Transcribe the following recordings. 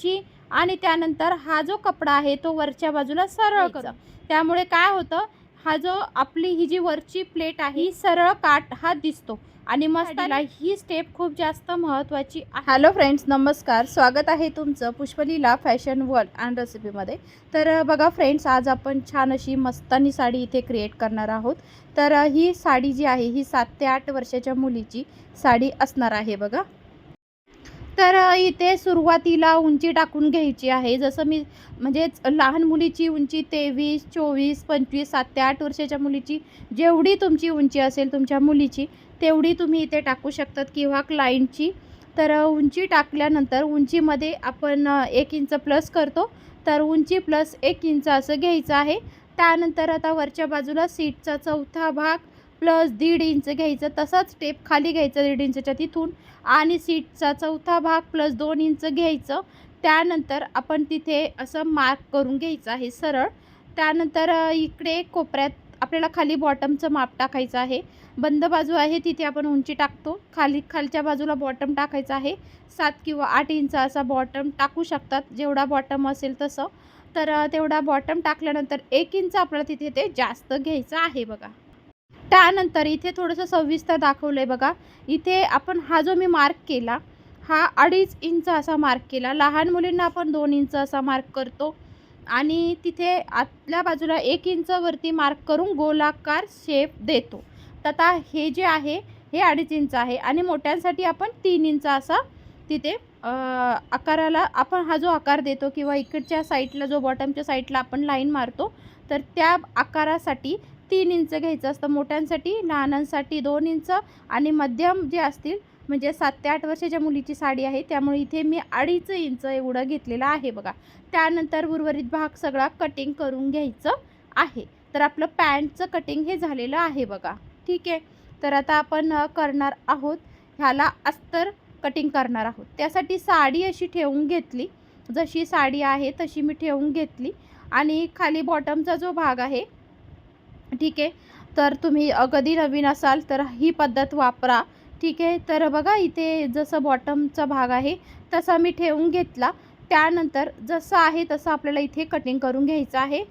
ची आणि त्यानंतर हा जो कपडा आहे तो वरच्या बाजूला सरळ करा. त्यामुळे काय होतं हा जो आपली ही जी वरची प्लेट आहे ही सरळ काट हा दिसतो. आणि मस्त ही स्टेप खूप जास्त महत्त्वाची हॅलो फ्रेंड्स नमस्कार. स्वागत आहे तुमचं पुष्पलीला फॅशन वर्ल्ड अँड रेसिपीमध्ये. तर बघा फ्रेंड्स आज आपण छान अशी मस्तानी साडी इथे क्रिएट करणार आहोत. तर ही साडी जी आहे ही सात ते आठ वर्षाच्या मुलीची साडी असणार आहे बघा. तर इथे सुरुवातीला उंची टाकून घ्यायची आहे. जसं मी म्हणजेच लहान मुलीची उंची तेवीस चोवीस पंचवीस सात ते आठ वर्षाच्या मुलीची जेवढी तुमची उंची असेल तुमच्या मुलीची तेवढी तुम्ही इथे टाकू शकतात किंवा क्लायंटची तर उंची टाकल्यानंतर उंचीमध्ये आपण एक इंच प्लस करतो. तर उंची प्लस एक इंच असं घ्यायचं आहे. त्यानंतर आता वरच्या बाजूला सीटचा चौथा भाग प्लस दीड इंच घ्यायचं तसाच टेप खाली घ्यायचं दीड इंचच्या तिथून. आणि सीटचा चौथा भाग प्लस दोन इंच घ्यायचं. त्यानंतर आपण तिथे असं मार्क करून घ्यायचं आहे सरळ. त्यानंतर इकडे कोपऱ्यात आपल्याला खाली बॉटमचं माप टाकायचं आहे. बंद बाजू आहे तिथे आपण उंची टाकतो. खाली खालच्या बाजूला बॉटम टाकायचं आहे. सात किंवा आठ इंच असा बॉटम टाकू शकतात. जेवढा बॉटम असेल तसं. तर तेवढा बॉटम टाकल्यानंतर एक इंच आपल्याला तिथे ते जास्त घ्यायचं आहे बघा. त्यानंतर इथे थोडंसं सविस्तर दाखवलं आहे बघा. इथे आपण हा जो मी मार्क केला हा अडीच इंच असा मार्क केला. लहान मुलींना आपण दोन इंच असा मार्क करतो. आणि तिथे आतल्या बाजूला एक इंचवरती मार्क करून गोलाकार शेप देतो. तर आता हे जे आहे हे अडीच इंच आहे. आणि मोठ्यांसाठी आपण तीन इंच असा तिथे आकाराला आपण हा जो आकार देतो किंवा इकडच्या साईडला जो बॉटमच्या साईडला आपण लाईन मारतो तर त्या आकारासाठी तीन इंच घ्यायचं असतं. मोठ्यांसाठी लहानांसाठी दोन इंच आणि मध्यम जे असतील म्हणजे सात ते आठ वर्षाच्या मुलीची साडी आहे त्यामुळे इथे मी अडीच इंच एवढं घेतलेलं आहे बघा. त्यानंतर उर्वरित भाग सगळा कटिंग करून घ्यायचं आहे. तर आपलं पॅन्टचं कटिंग हे झालेलं आहे बघा. ठीक आहे? तर आता आपण करणार आहोत. ह्याला अस्तर कटिंग करणार आहोत. त्यासाठी साडी अशी ठेवून घेतली. जशी साडी आहे तशी मी ठेवून घेतली. आणि खाली बॉटमचा जो भाग आहे ठीक आहे. तर तुम्ही कधी नवीन असाल तर ही पद्धत वापरा. ठीक आहे. तर बघा इथे जसं बॉटमचा भाग आहे तसा मी ठेवून घेतला. त्यानंतर जसं आहे तसं आपल्याला इथे कटिंग करून घ्यायचं आहे.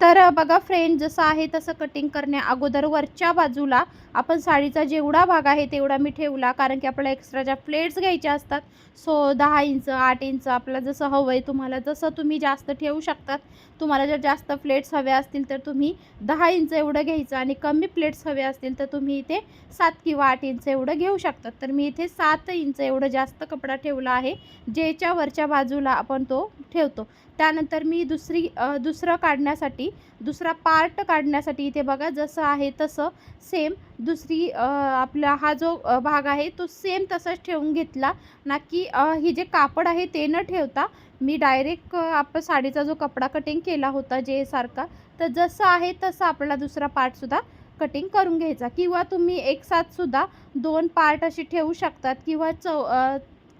तर बघा फ्रेंड जसं आहे तसं कटिंग करण्या अगोदर वरच्या बाजूला आपण साडीचा जेवढा भाग आहे तेवढा मी ठेवला कारण की आपल्याला एक्स्ट्राच्या प्लेट्स घ्यायच्या असतात सो दहा इंच आठ इंच आपल्याला जसं हवं आहे तुम्हाला जसं तुम्ही जास्त ठेवू शकतात तुम्हाला जर जास्त प्लेट्स हव्या असतील तर तुम्ही दहा इंच एवढं घ्यायचं आणि कमी प्लेट्स हवे असतील तर तुम्ही इथे सात किंवा आठ इंच एवढं घेऊ शकतात तर मी इथे सात इंच एवढं जास्त कपडा ठेवला आहे जेच्या वरच्या बाजूला आपण तो ठेवतो. त्यानंतर मी दुसरी दुसरं काढण्यासाठी दुसरा पार्ट काढण्यासाठी इथे बघा जसं आहे तसं सेम दुसरी आपला हा जो भाग आहे तो सेम तसाच ठेवून घेतला ना की ही जे कापड आहे ते न ठेवता मी डायरेक्ट आप साडीचा जो कपडा कटिंग केला होता जे सारखा तर जसं आहे तसं आपल्याला दुसरा पार्टसुद्धा कटिंग करून घ्यायचा. किंवा तुम्ही एक साथसुद्धा दोन पार्ट असे ठेवू शकतात किंवा चौ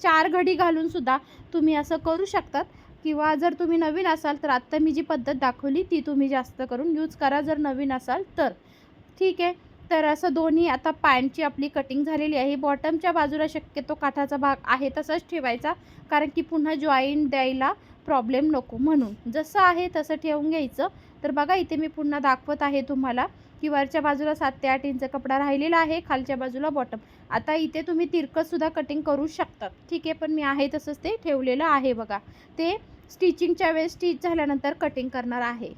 चार घडी घालूनसुद्धा तुम्ही असं करू शकतात. किंवा जर तुम्ही नवीन असाल तर आत्ता मी जी पद्धत दाखवली ती तुम्ही जास्त करून यूज करा जर नवीन असाल तर. ठीक आहे? तर असं दोन्ही आता पॅन्टची आपली कटिंग झालेली आहे. बॉटमच्या बाजूला शक्यतो काठाचा भाग आहे तसाच ठेवायचा. कारण की पुन्हा जॉईंट द्यायला प्रॉब्लेम नको म्हणून. जसं आहे तसं ठेवून घ्यायचं. तर बघा इथे मी पुन्हा दाखवत आहे तुम्हाला की वरच्या बाजूला सात ते आठ इंच कपडा राहिलेला आहे. खालच्या बाजूला बॉटम आता इथे तुम्ही तिरकतसुद्धा कटिंग करू शकतात. ठीक आहे पण मी आहे तसंच ते ठेवलेलं आहे बघा. ते स्टिचिंगच्या वेळेस स्टिच झाल्यानंतर कटिंग करणार आहे.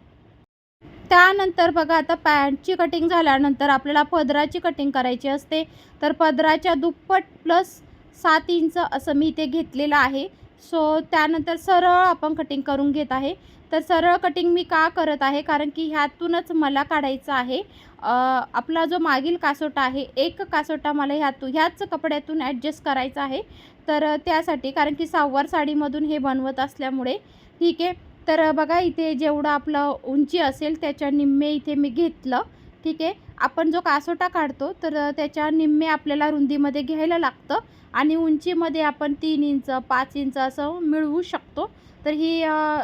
त्यानंतर बघा आता पॅन्टची कटिंग झाल्यानंतर आपल्याला पदराची कटिंग करायची असते. तर पदराच्या दुप्पट प्लस सात इंच असं मी इथे घेतलेलं आहे. सो त्यानंतर सरळ आपण कटिंग करून घेत आहे. तर सरळ कटिंग मी का करत आहे? कारण की ह्यातूनच मला काढायचं आहे. आपला जो मागील कासोटा आहे एक कासोटा मला ह्यातून ह्याच कपड्यातून ॲडजस्ट करायचा आहे. तर त्यासाठी कारण की सहावार साडीमधून हे बनवत असल्यामुळे ठीक आहे. तर बघा इथे जेवढं आपलं उंची असेल त्याच्या निम्मे इथे मी घेतलं. ठीक आहे? आपण जो कासोटा काढतो तर त्याच्या निम्मे आपल्याला रुंदीमध्ये घ्यायला लागतं आणि उंचीमध्ये आपण तीन इंच पाच इंच असं मिळवू शकतो. तर ही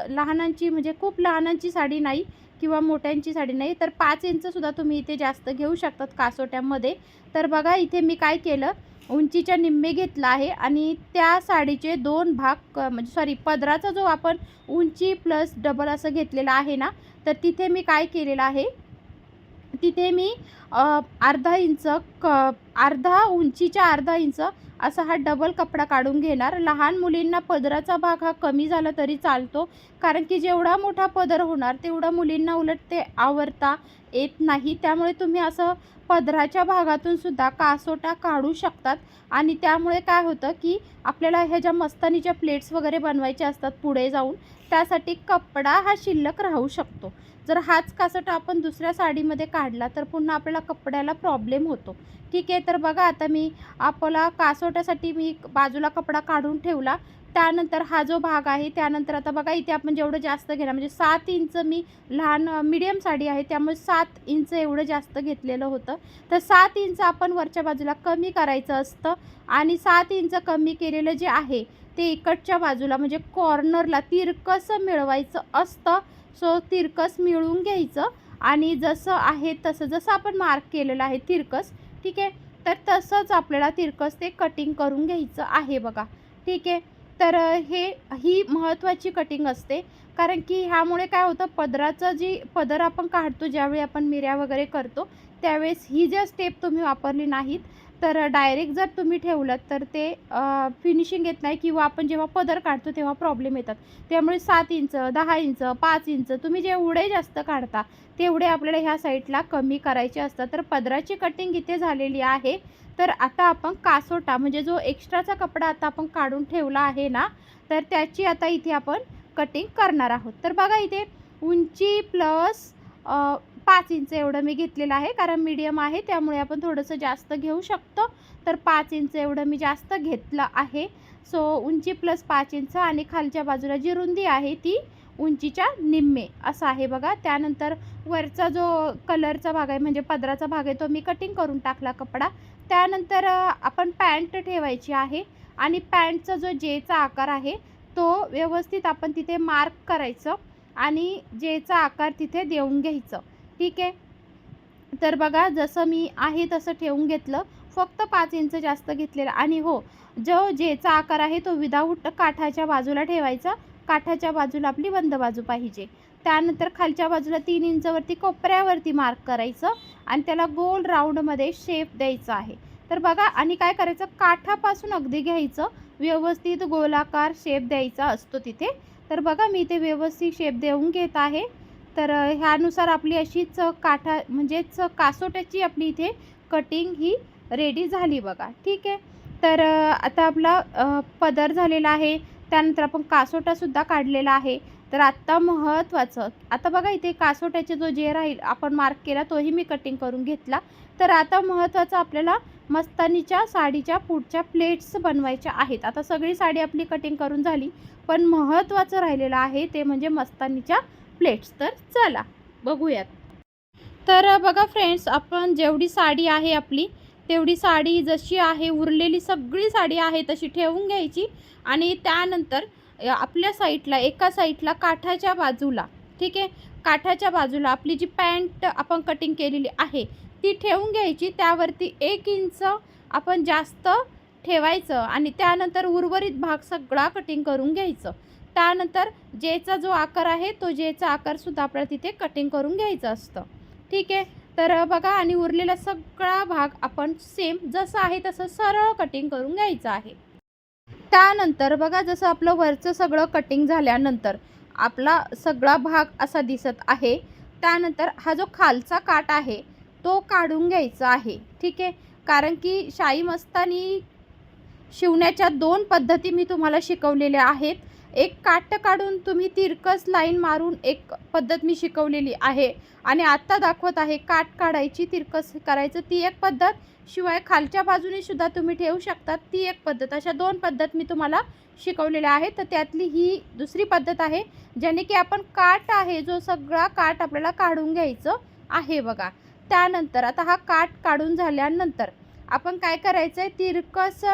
लहानांची म्हणजे खूप लहानांची साडी नाही किंवा मोठ्यांची साडी नाही तर पाच इंचसुद्धा तुम्ही इथे जास्त घेऊ शकतात कासोट्यामध्ये. तर बघा इथे मी काय केलं उंचीच्या निम्मे घेतला आहे आणि त्या साडीचे दोन भाग क- म्हणजे सॉरी पदराचा जो आपण उंची प्लस डबल असं घेतलेला आहे ना तर तिथे मी काय केलेलं आहे? तिथे मी अर्धा इंच क अर्धा उंचीच्या अर्धा इंच असा हा डबल कपडा काढून घेणार. लहान मुलींना पदराचा भाग हा कमी झाला तरी चालतो कारण की जेवढा मोठा पदर होणार तेवढा मुलींना उलट ते आवरता येत नाही. त्यामुळे तुम्ही असं पदराच्या भागातून सुद्धा कासोटा काढू शकतात. आणि त्यामुळे काय होतं की आपल्याला ह्या ज्या मस्तानीच्या प्लेट्स वगैरे बनवायच्या असतात पुढे जाऊन त्यासाठी कपडा हा शिल्लक राहू शकतो. जर हाच कासोटा आपण दुसऱ्या साडीमध्ये काढला तर पुन्हा आपल्याला कपड्याला प्रॉब्लेम होतो. ठीक आहे तर बघा आता मी आपला कासोट्यासाठी मी बाजूला कपडा काढून ठेवला. त्यानंतर हा जो भाग आहे त्यानंतर आता बघा इथे आपण जेवढं जास्त घेणार म्हणजे सात इंच मी लहान मिडियम साडी आहे त्यामुळे सात इंच एवढं जास्त घेतलेलं होतं. तर सात इंच आपण वरच्या बाजूला कमी करायचं असतं आणि सात इंच कमी केलेलं जे आहे ते इकडच्या बाजूला म्हणजे कॉर्नरला तिरकसं मिळवायचं असतं. सो तिरकस मिळवून घ्यायचं आणि जसं आहे तसं जसं आपण मार्क केलेलं आहे तिरकस ठीक आहे? तर तसंच आपल्याला तिरकस ते कटिंग करून घ्यायचं आहे बघा ठीक आहे? तर हे ही महत्त्वाची कटिंग असते. कारण की ह्यामुळे काय होतं पदराचं जी पदर आपण काढतो ज्यावेळी आपण मिऱ्या वगैरे करतो त्यावेळेस ही ज्या स्टेप तुम्ही वापरली नाहीत तर डायरेक्ट जर तुम्ही ठेवलं तर ते फिनिशिंग येत नाही किंवा आपण जेव्हा पदर काढतो तेव्हा प्रॉब्लेम येतात. त्यामुळे सात इंच दहा इंच पाच इंच तुम्ही जेवढे जास्त काढता तेवढे आपल्याला ह्या साईडला कमी करायचे असतात. तर पदराची कटिंग इथे झालेली आहे. तर आता आपण कासोटा म्हणजे जो एक्स्ट्राचा कपडा आता आपण काढून ठेवला आहे ना तर त्याची आता इथे आपण कटिंग करणार आहोत. तर बघा इथे उंची प्लस पाच इंच एवढं मी घेतलेलं आहे कारण मीडियम आहे त्यामुळे आपण थोडंसं जास्त घेऊ शकतो. तर पाच इंच एवढं मी जास्त घेतलं आहे. सो उंची प्लस पाच इंच आणि खालच्या बाजूला जी रुंदी आहे ती उंचीच्या निम्मे असं आहे बघा. त्यानंतर वरचा जो कलरचा भाग आहे म्हणजे पदराचा भाग आहे तो मी कटिंग करून टाकला कपडा. त्यानंतर आपण पॅन्ट ठेवायची आहे आणि पॅन्टचा जो जेचा आकार आहे तो व्यवस्थित आपण तिथे मार्क करायचं आणि जेचा आकार तिथे देऊन घ्यायचं. ठीक आहे? तर बघा जसं मी आहे तसं ठेवून घेतलं. फक्त पाच इंच जास्त घेतलेलं. आणि हो जो जेचा आकार आहे तो विदाऊट काठाच्या बाजूला ठेवायचा. काठाच्या बाजूला आपली बंद बाजू पाहिजे. त्यानंतर खालच्या बाजूला तीन इंचवरती कोपऱ्यावरती मार्क करायचं आणि त्याला गोल राऊंडमध्ये शेप द्यायचा आहे. तर बघा आणि काय करायचं? काठापासून अगदी घ्यायचं. व्यवस्थित गोलाकार शेप द्यायचा असतो तिथे. तर बघा मी ते व्यवस्थित शेप देऊन घेत आहे. तर ह्यानुसार आपली अशीच काठा म्हणजेच कासोट्याची आपली इथे कटिंग ही रेडी झाली बघा. ठीक आहे? तर आता आपला पदर झालेला आहे. त्यानंतर आपण कासोटासुद्धा काढलेला आहे. तर आत्ता महत्त्वाचं आता बघा इथे कासोट्याचे जो जे राहील आपण मार्क केला तोही मी कटिंग करून घेतला. तर आता महत्त्वाचं आपल्याला मस्तानीच्या साडीच्या पुढच्या प्लेट्स बनवायच्या आहेत. आता सगळी साडी आपली कटिंग करून झाली पण महत्त्वाचं राहिलेलं आहे ते म्हणजे मस्तानीच्या प्लेट्स तर चला बघूयात. तर बघा फ्रेंड्स आपण जेवढी साडी आहे आपली तेवढी साडी जशी आहे उरलेली सगळी साडी आहे तशी ठेवून घ्यायची आणि त्यानंतर आपल्या साईडला एका साईडला काठाच्या बाजूला ठीक आहे? काठाच्या बाजूला आपली जी पॅन्ट आपण कटिंग केलेली आहे ती ठेवून घ्यायची. त्यावरती एक इंच आपण जास्त ठेवायचं आणि त्यानंतर उर्वरित भाग सगळा कटिंग करून घ्यायचं. त्यानंतर जेचा जो आकार आहे तो जेचा आकारसुद्धा आपल्याला तिथे कटिंग करून घ्यायचं असतं. ठीक आहे? तर बघा आणि उरलेला सगळा भाग आपण सेम जसं आहे तसं सरळ कटिंग करून घ्यायचं आहे. त्यानंतर बघा जसं आपलं वरचं सगळं कटिंग झाल्यानंतर आपला सगळा भाग असा दिसत आहे. त्यानंतर हा जो खालचा काट आहे तो काढून घ्यायचा आहे. ठीक आहे? कारण की शाई मस्तानी शिवण्याच्या दोन पद्धती मी तुम्हाला शिकवलेल्या आहेत. एक काट काढून तुम्ही तिरकस लाईन मारून एक पद्धत मी शिकवलेली आहे. आणि आत्ता दाखवत आहे काट काढायची तिरकस करायचं ती एक पद्धत. शिवाय खालच्या बाजूने सुद्धा तुम्ही ठेवू शकतात ती एक पद्धत. अशा दोन पद्धत मी तुम्हाला शिकवलेल्या आहेत. तर त्यातली ही दुसरी पद्धत आहे ज्याने की आपण काट आहे जो सगळा काट आपल्याला काढून घ्यायचं आहे बघा. त्यानंतर आता हा काट काढून झाल्यानंतर आपण काय करायचं आहे तिरकस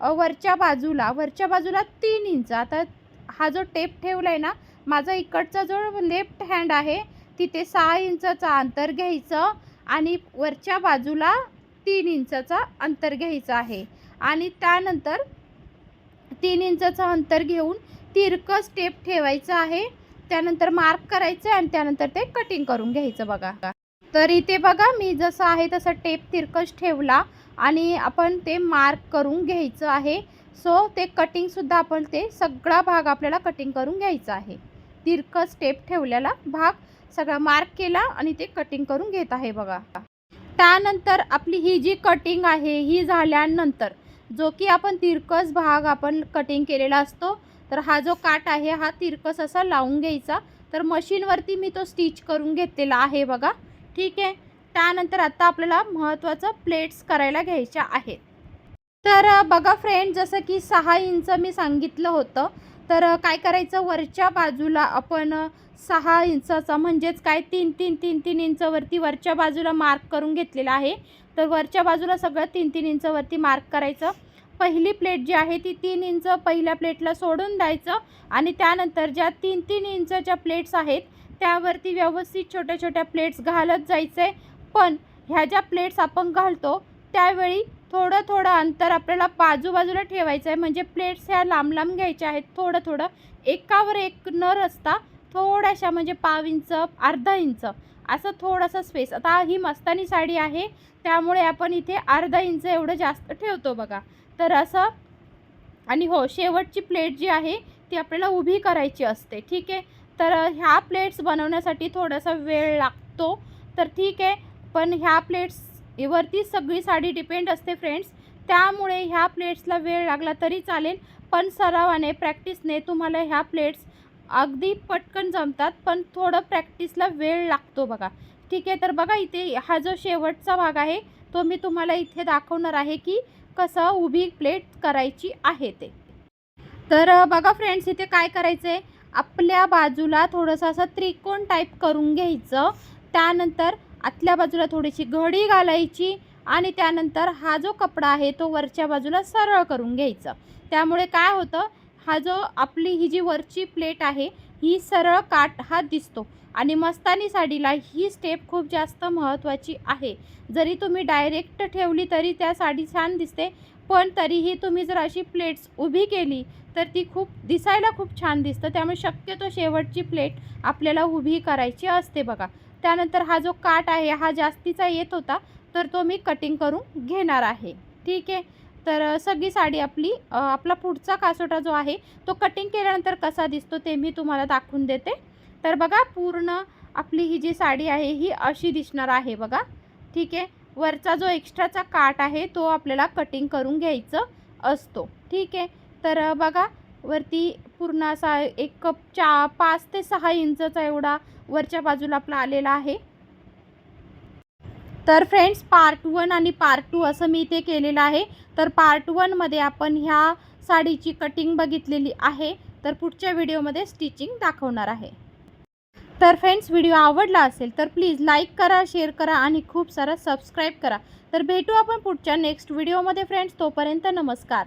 वरच्या बाजूला वरच्या बाजूला तीन इंच. आता हा जो टेप ठेवला आहे ना माझा इकडचा जो लेफ्ट हँड आहे तिथे सहा इंचाचं अंतर घ्यायचं आणि वरच्या बाजूला तीन इंचाचा अंतर घ्यायचं आहे. आणि त्यानंतर तीन इंचाचं अंतर घेऊन तिरकं स्टेप ठेवायचं आहे. त्यानंतर मार्क करायचं आहे आणि त्यानंतर ते कटिंग करून घ्यायचं बघा. तर इथे बघा मी जसं आहे तसं टेप तिरकस ठेवला आणि आपण ते मार्क करून घ्यायचं आहे. सो ते कटिंगसुद्धा आपण ते सगळा भाग आपल्याला कटिंग करून घ्यायचा आहे. तिरकं स्टेप ठेवलेला भाग सगळा मार्क केला आणि ते कटिंग करून घेत आहे बघा. त्यानंतर आपली ही जी कटिंग आहे ही झाल्यानंतर जो की आपण तिरकस भाग आपण कटिंग केलेला असतो तर हा जो काट आहे हा तिरकस असा लावून घ्यायचा. तर मशीनवरती मी तो स्टिच करून घेतलेला आहे बघा. ठीक आहे? त्यानंतर आता आपल्याला महत्त्वाचं प्लेट्स करायला घ्यायच्या आहेत. तर बघा फ्रेंड जसं की सहा इंच मी सांगितलं होतं. तर काय करायचं? वरच्या बाजूला आपण सहा इंचाचा म्हणजेच काय? तीन तीन तीन तीन इंचवरती वरच्या बाजूला मार्क करून घेतलेला आहे. तर वरच्या बाजूला सगळं तीन तीन इंचवरती मार्क करायचं. पहिली प्लेट जी आहे ती तीन इंच पहिल्या प्लेटला सोडून द्यायचं आणि त्यानंतर ज्या तीन तीन इंचच्या प्लेट्स आहेत त्यावरती व्यवस्थित छोट्या छोट्या प्लेट्स घालत जायचं आहे पण ह्या ज्या प्लेट्स आपण घालतो त्यावेळी थोडं थोडं अंतर आपल्याला बाजूबाजूला ठेवायचं आहे म्हणजे प्लेट्स ह्या लांब लांब घ्यायच्या आहेत. थोडं थोडं एकावर एक न रचता थोड्याशा म्हणजे पाव इंच अर्धा इंच असं थोडासा स्पेस आता ही मस्तानी साडी आहे. त्यामुळे आपण इथे अर्धा इंच एवढं जास्त ठेवतो बघा. तर असं आणि हो शेवटची प्लेट जी आहे ती आपल्याला उभी करायची असते. ठीक आहे? तर ह्या प्लेट्स बनवण्यासाठी थोडासा वेळ लागतो. तर ठीक आहे. पण ह्या प्लेट्स वरती सगळी साडी डिपेंड असते फ्रेंड्स त्यामुळे ह्या प्लेट्सला वेळ लागला तरी चालेल पण सरावाने प्रॅक्टिसने तुम्हाला ह्या प्लेट्स अगदी पटकन जमतात पण थोडं प्रॅक्टिसला वेळ लागतो बघा. ठीक आहे तर बघा इथे हा जो शेवटचा भाग आहे तो मी तुम्हाला इथे दाखवणार आहे की कसं उभी प्लेट करायची आहे ते. तर बघा फ्रेंड्स इथे काय करायचं आहे आपल्या बाजूला थोडंसं असं त्रिकोण टाईप करून घ्यायचं. त्यानंतर आतल्या बाजूला थोडीशी घडी घालायची आणि त्यानंतर हा जो कपडा आहे तो वरच्या बाजूला सरळ करून घ्यायचा. त्यामुळे काय होतं हा जो आपली ही जी वरची प्लेट आहे ही सरळ काट हा दिसतो. आणि मस्तानी साडीला ही स्टेप खूप जास्त महत्त्वाची आहे. जरी तुम्ही डायरेक्ट ठेवली तरी त्या साडी छान दिसते पण तरीही तुम्ही जर अशी प्लेट्स उभी केली तर ती खूप दिसायला खूप छान दिसतं. त्यामुळे शक्यतो शेवटची प्लेट आपल्याला उभी करायची असते बघा. त्यानंतर हा जो काट आहे हा जास्तीचा येत होता तर तो मी कटिंग करून घेणार आहे. ठीक आहे? तर सगळी साडी आपली आपला पुढचा कासोटा जो आहे तो कटिंग केल्यानंतर कसा दिसतो ते मी तुम्हाला दाखवून देते. तर बघा पूर्ण आपली ही जी साडी आहे ही अशी दिसणार आहे बघा. ठीक आहे? वरचा जो एक्स्ट्राचा काट आहे तो आपल्याला कटिंग करून घ्यायचं असतो. ठीक आहे? तर बघा वरती पूर्ण असा एक कप चा पाच ते सहा इंचचा एवढा वरच्या बाजूला आपला आलेला आहे. तर फ्रेंड्स पार्ट वन आणि पार्ट टू असं मी इथे केलेलं आहे. तर पार्ट वनमध्ये आपण ह्या साडीची कटिंग बघितलेली आहे. तर पुढच्या व्हिडिओमध्ये स्टिचिंग दाखवणार आहे. तर फ्रेंड्स व्हिडिओ आवडला असेल तर प्लीज लाईक करा शेअर करा आणि खूप सारा सबस्क्राईब करा. तर भेटू आपण पुढच्या नेक्स्ट व्हिडिओमध्ये फ्रेंड्स तोपर्यंत नमस्कार.